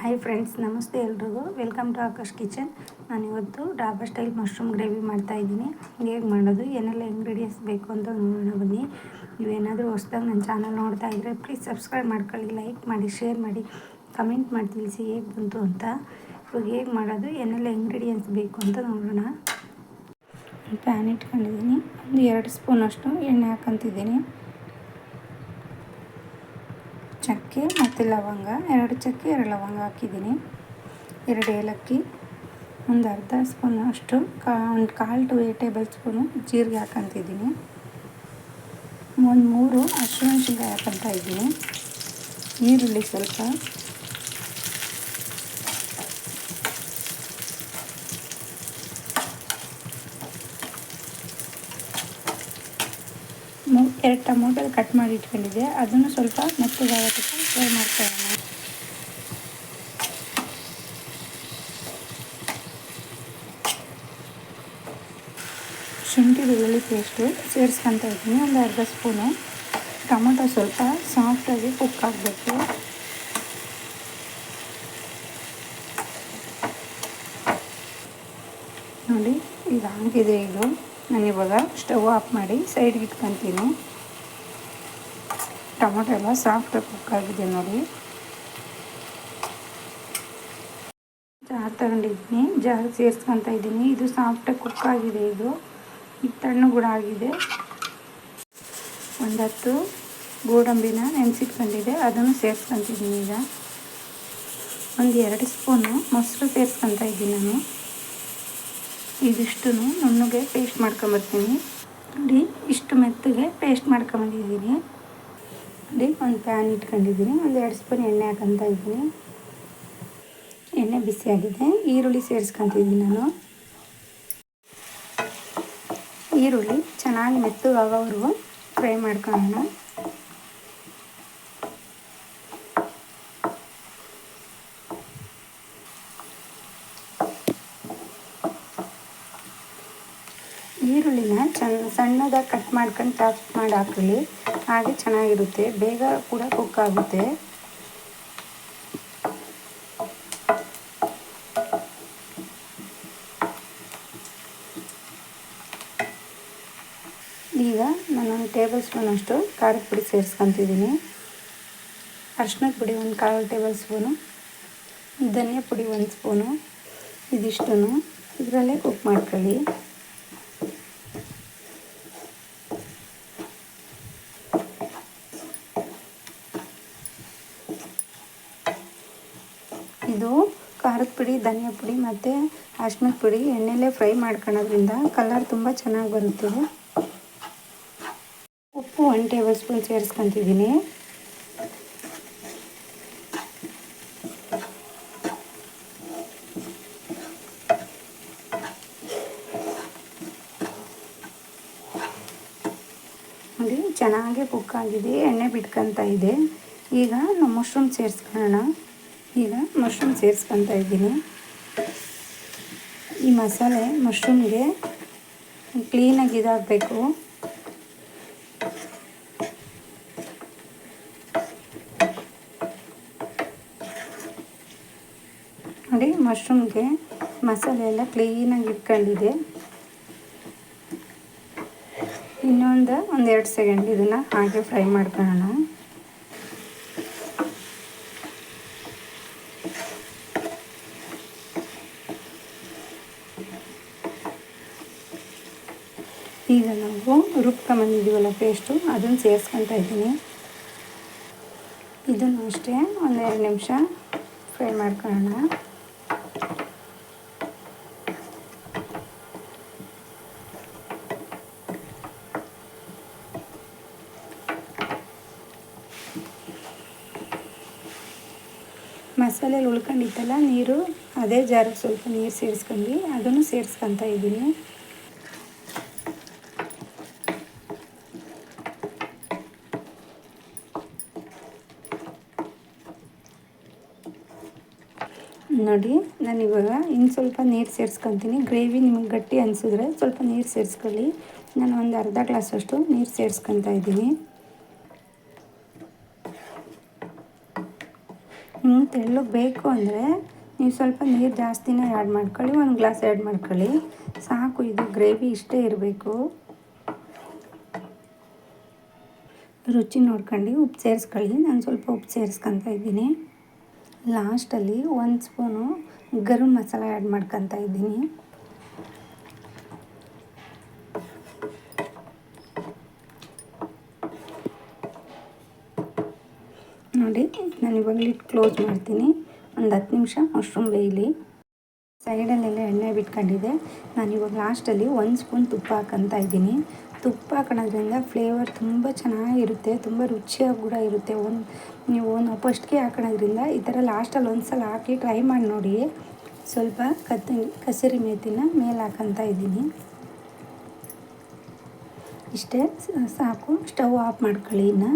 Hi friends ನಮಸ್ತೆ ಎಲ್ರಿಗೂ. Welcome to Akash kitchen ನಾನು ಇವತ್ತು ಡಾಬಾ ಸ್ಟೈಲ್ ಮಶ್ರೂಮ್ ಗ್ರೇವಿ ಮಾಡ್ತಾಯಿದ್ದೀನಿ ಹೇಗೆ ಮಾಡೋದು, ಏನೆಲ್ಲ ಇಂಗ್ರೀಡಿಯೆಂಟ್ಸ್ ಬೇಕು ಅಂತ ನೋಡೋಣ ಬನ್ನಿ. ನೀವೇನಾದರೂ ಹೊಸ್ದಾಗಿ ನನ್ನ ಚಾನಲ್ ನೋಡ್ತಾ ಇದ್ದರೆ ಪ್ಲೀಸ್ ಸಬ್ಸ್ಕ್ರೈಬ್ ಮಾಡ್ಕೊಳ್ಳಿ ಲೈಕ್ ಮಾಡಿ ಶೇರ್ ಮಾಡಿ ಕಮೆಂಟ್ ಮಾಡಿ, ತಿಳಿಸಿ ಹೇಗೆ ಬಂತು ಅಂತ. ಇವಾಗ ಹೇಗೆ ಮಾಡೋದು, ಏನೆಲ್ಲ ಇಂಗ್ರೀಡಿಯೆಂಟ್ಸ್ ಬೇಕು ಅಂತ ನೋಡೋಣ. ಪ್ಯಾನ್ ಇಟ್ಕೊಂಡಿದ್ದೀನಿ. ಒಂದು ಎರಡು ಸ್ಪೂನಷ್ಟು ಎಣ್ಣೆ ಹಾಕಂತಿದ್ದೀನಿ. ಚಕ್ಕೆ ಮತ್ತು ಲವಂಗ. ಎರಡು ಚಕ್ಕೆ, ಎರಡು ಲವಂಗ ಹಾಕಿದ್ದೀನಿ. ಎರಡು ಏಲಕ್ಕಿ, ಒಂದು ಅರ್ಧ ಸ್ಪೂನ್ ಅಷ್ಟು ಕಾ, ಒಂದು ಕಾಲು ಟು ಟೇಬಲ್ ಸ್ಪೂನು ಜೀರಿಗೆ ಹಾಕಂತಿದ್ದೀನಿ. ಒಂದು ಮೂರು ಹಸಿಮೆಣ್ಸಿನ್ಕಾಯಿ ಹಾಕಂತ ಇದ್ದೀನಿ. ಈರುಳ್ಳಿ ಸ್ವಲ್ಪ. ಎರಡು ಟೊಮೊಟೊ ಕಟ್ ಮಾಡಿ ಇಟ್ಕೊಂಡಿದ್ದೆ. ಅದನ್ನು ಸ್ವಲ್ಪ ಮೆತ್ತಗಾಗೋದಕ್ಕೆ ಫ್ರೈ ಮಾಡ್ಕೊಳ್ಳೋಣ. ಶುಂಠಿ ಬೆಳ್ಳುಳ್ಳಿ ಪೇಸ್ಟು ಸೇರಿಸ್ಕೊತ ಇದ್ದೀನಿ. ಒಂದು ಅರ್ಧ ಸ್ಪೂನು ಟೊಮೊಟೊ ಸ್ವಲ್ಪ ಸಾಫ್ಟಾಗಿ ಕುಕ್ ಆಗಬೇಕು. ನೋಡಿ ಇದು ಹಾಗಿದೆ ಇದು. ನಾನು ಇವಾಗ ಸ್ಟವ್ ಆಫ್ ಮಾಡಿ ಸೈಡ್ಗೆ ಇಟ್ಕೊತೀನಿ. ಟೊಮೊಟೊ ಎಲ್ಲ ಸಾಫ್ಟ್ ಕುಕ್ ಆಗಿದೆ ನೋಡಿ. ಜಾರ್ ತಗೊಂಡಿದ್ದೀನಿ. ಜಾರ್ ಸೇರಿಸ್ಕೊತ ಇದ್ದೀನಿ. ಇದು ಸಾಫ್ಟಾಗಿ ಕುಕ್ ಆಗಿದೆ ಇದು. ಈಗ ತಣ್ಣು ಕೂಡ ಆಗಿದೆ. ಒಂದು ಹತ್ತು ಗೋಡಂಬಿನ ನೆನೆಸಿಟ್ಕೊಂಡಿದೆ ಅದನ್ನು ಸೇರಿಸ್ಕೊತಿದ್ದೀನಿ ಈಗ. ಒಂದು ಎರಡು ಸ್ಪೂನು ಮೊಸರು ಸೇರಿಸ್ಕೊತ ಇದ್ದೀನಿ ನಾನು. ಇದಿಷ್ಟು ನುಣ್ಣಗೆ ಪೇಸ್ಟ್ ಮಾಡ್ಕೊಂಬರ್ತೀನಿ. ನೋಡಿ, ಇಷ್ಟು ಮೆತ್ತಗೆ ಪೇಸ್ಟ್ ಮಾಡ್ಕೊಂಬಂದಿದ್ದೀನಿ. ನೋಡಿ ಒಂದು ಪ್ಯಾನ್ ಇಟ್ಕೊಂಡಿದ್ದೀನಿ. ಒಂದು ಎರಡು ಸ್ಪೂನ್ ಎಣ್ಣೆ ಹಾಕಂತ ಇದ್ದೀನಿ. ಎಣ್ಣೆ ಬಿಸಿಯಾಗಿದೆ ಈರುಳ್ಳಿ ಸೇರಿಸ್ಕೊತಿದ್ದೀನಿ ನಾನು. ಈರುಳ್ಳಿ ಚೆನ್ನಾಗಿ ಮೆತ್ತಗಾಗೋವರೆಗೂ ಫ್ರೈ ಮಾಡ್ಕೊಳ್ಳೋಣ. ಈರುಳ್ಳಿನ ಚೆನ್ನ ಸಣ್ಣದಾಗಿ ಕಟ್ ಮಾಡ್ಕೊಂಡು ಚಾಪ್ ಮಾಡಿ ಹಾಕೊಳ್ಳಿ ಹಾಗೆ ಚೆನ್ನಾಗಿರುತ್ತೆ. ಬೇಗ ಕೂಡ ಕುಕ್ ಆಗುತ್ತೆ. ಈಗ ನಾನೊಂದು ಟೇಬಲ್ ಸ್ಪೂನ್ ಅಷ್ಟು ಖಾರದ ಪುಡಿ ಸೇರಿಸ್ಕೊತಿದ್ದೀನಿ. ಅರ್ಶಿನದ ಪುಡಿ ಒಂದು ಕಾಲು ಟೇಬಲ್ ಸ್ಪೂನು ಧನಿಯಾ ಪುಡಿ ಒಂದು ಸ್ಪೂನು ಇದಿಷ್ಟು ಇದರಲ್ಲೇ ಕುಕ್ ಮಾಡ್ಕೊಳ್ಳಿ. ಇದು ಖಾರದ ಪುಡಿ, ಧನಿಯಾ ಪುಡಿ ಮತ್ತು ಅರ್ಶಿನದ ಪುಡಿ. ಎಣ್ಣೆಲೇ ಫ್ರೈ ಮಾಡ್ಕೊಳ್ಳೋದ್ರಿಂದ ಕಲರ್ ತುಂಬ ಚೆನ್ನಾಗಿ ಬರುತ್ತೆ. ಉಪ್ಪು ಒನ್ ಟೇಬಲ್ ಸ್ಪೂನ್ ಸೇರಿಸ್ಕೊತಿದ್ದೀನಿ. ನೋಡಿ, ಚೆನ್ನಾಗಿ ಕುಕ್ ಆಗಿದೆ. ಎಣ್ಣೆ ಬಿಟ್ಕೊತ ಇದೆ. ಈಗ ನಾವು ಮಶ್ರೂಮ್ ಸೇರಿಸ್ಕೊಳ್ಳೋಣ. ಈಗ ಮಶ್ರೂಮ್ ಸೇರಿಸ್ಕೊತ ಇದ್ದೀನಿ. ಈ ಮಸಾಲೆ ಮಶ್ರೂಮ್ಗೆ ಕ್ಲೀನಾಗಿ ಇದಾಗಬೇಕು. ನೋಡಿ ಮಶ್ರೂಮ್ಗೆ ಮಸಾಲೆ ಎಲ್ಲ ಕ್ಲೀನಾಗಿ ಇಟ್ಕೊಂಡಿದೆ. ಇನ್ನೊಂದು ಒಂದೆರಡು ಸೆಕೆಂಡ್ ಇದನ್ನು ಹಾಗೆ ಫ್ರೈ ಮಾಡ್ಕೊಳ್ಳೋಣ. ಈಗ ನಾವು ರುಬ್ಕೊಂಬಂದಿದ್ದೀವಲ್ಲ ಪೇಸ್ಟು ಅದನ್ನು ಸೇರಿಸ್ಕೊತಾ ಇದ್ದೀನಿ. ಇದನ್ನು ಅಷ್ಟೇ ಒಂದೆರಡು ನಿಮಿಷ ಫ್ರೈ ಮಾಡ್ಕೊಳ್ಳೋಣ. ಮಸಾಲೆಯಲ್ಲಿ ಉಳ್ಕೊಂಡಿತ್ತಲ್ಲ ನೀರು, ಅದೇ ಜಾರಿಗೆ ಸ್ವಲ್ಪ ನೀರು ಸೇರಿಸ್ಕೊಂಡು ಅದನ್ನು ಸೇರಿಸ್ಕೊತಾ ಇದ್ದೀನಿ. ನೋಡಿ, ನಾನು ಇವಾಗ ಇನ್ನು ಸ್ವಲ್ಪ ನೀರು ಸೇರಿಸ್ಕೊತೀನಿ. ಗ್ರೇವಿ ನಿಮಗೆ ಗಟ್ಟಿ ಅನಿಸಿದ್ರೆ ಸ್ವಲ್ಪ ನೀರು ಸೇರಿಸ್ಕೊಳ್ಳಿ. ನಾನು ಒಂದು ಅರ್ಧ ಗ್ಲಾಸಷ್ಟು ನೀರು ಸೇರಿಸ್ಕೊತಾ ಇದ್ದೀನಿ. ಹ್ಞೂ ತೆಳ್ಳಗೆ ಬೇಕು ಅಂದರೆ ನೀವು ಸ್ವಲ್ಪ ನೀರು ಜಾಸ್ತಿನೇ ಆ್ಯಡ್ ಮಾಡ್ಕೊಳ್ಳಿ, ಒಂದು ಗ್ಲಾಸ್ ಆ್ಯಡ್ ಮಾಡ್ಕೊಳ್ಳಿ. ಸಾಕು, ಇದು ಗ್ರೇವಿ ಇಷ್ಟೇ ಇರಬೇಕು. ರುಚಿ ನೋಡ್ಕೊಂಡು, ಉಪ್ಪು ಸೇರಿಸ್ಕೊಳ್ಳಿ. ನಾನು ಸ್ವಲ್ಪ ಉಪ್ಪು ಸೇರಿಸ್ಕೊತ ಇದ್ದೀನಿ. ಲಾಸ್ಟಲ್ಲಿ ಒಂದು ಸ್ಪೂನು ಗರಂ ಮಸಾಲ ಆ್ಯಡ್ ಮಾಡ್ಕೊತ ಇದ್ದೀನಿ. ನೋಡಿ, ನಾನು ಇವಾಗ ಲಿಟ್ ಕ್ಲೋಸ್ ಮಾಡ್ತೀನಿ. ಒಂದು ಹತ್ತು ನಿಮಿಷ ಮಶ್ರೂಮ್ ಬೇಯಲಿ. ಸೈಡಲ್ಲೆಲ್ಲ ಎಣ್ಣೆ ಬಿಟ್ಕೊಂಡಿದ್ದೆ. ನಾನು ಇವಾಗ ಲಾಸ್ಟಲ್ಲಿ ಒಂದು ಸ್ಪೂನ್ ತುಪ್ಪ ಹಾಕಂತ ಇದ್ದೀನಿ. ತುಪ್ಪ ಹಾಕೋದ್ರಿಂದ ಫ್ಲೇವರ್ ತುಂಬ ಚೆನ್ನಾಗಿರುತ್ತೆ, ತುಂಬ ರುಚಿಯಾಗಿ ಕೂಡ ಇರುತ್ತೆ. ಒಂದು ನೀವು ಒಂದು ಫಸ್ಟ್ಗೆ ಹಾಕೋದ್ರಿಂದ ಈ ಥರ ಲಾಸ್ಟಲ್ಲಿ ಒಂದು ಸಲ ಹಾಕಿ ಟ್ರೈ ಮಾಡಿ ನೋಡಿ. ಸ್ವಲ್ಪ ಕತ್ತಿ, ಕಸೂರಿ ಮೇಥಿನ ಮೇಲೆ ಹಾಕಂತ ಇದ್ದೀನಿ. ಇಷ್ಟೇ ಸಾಕು. ಸ್ಟವ್ ಆಫ್ ಮಾಡ್ಕೊಳ್ಳಿ ಇನ್ನು.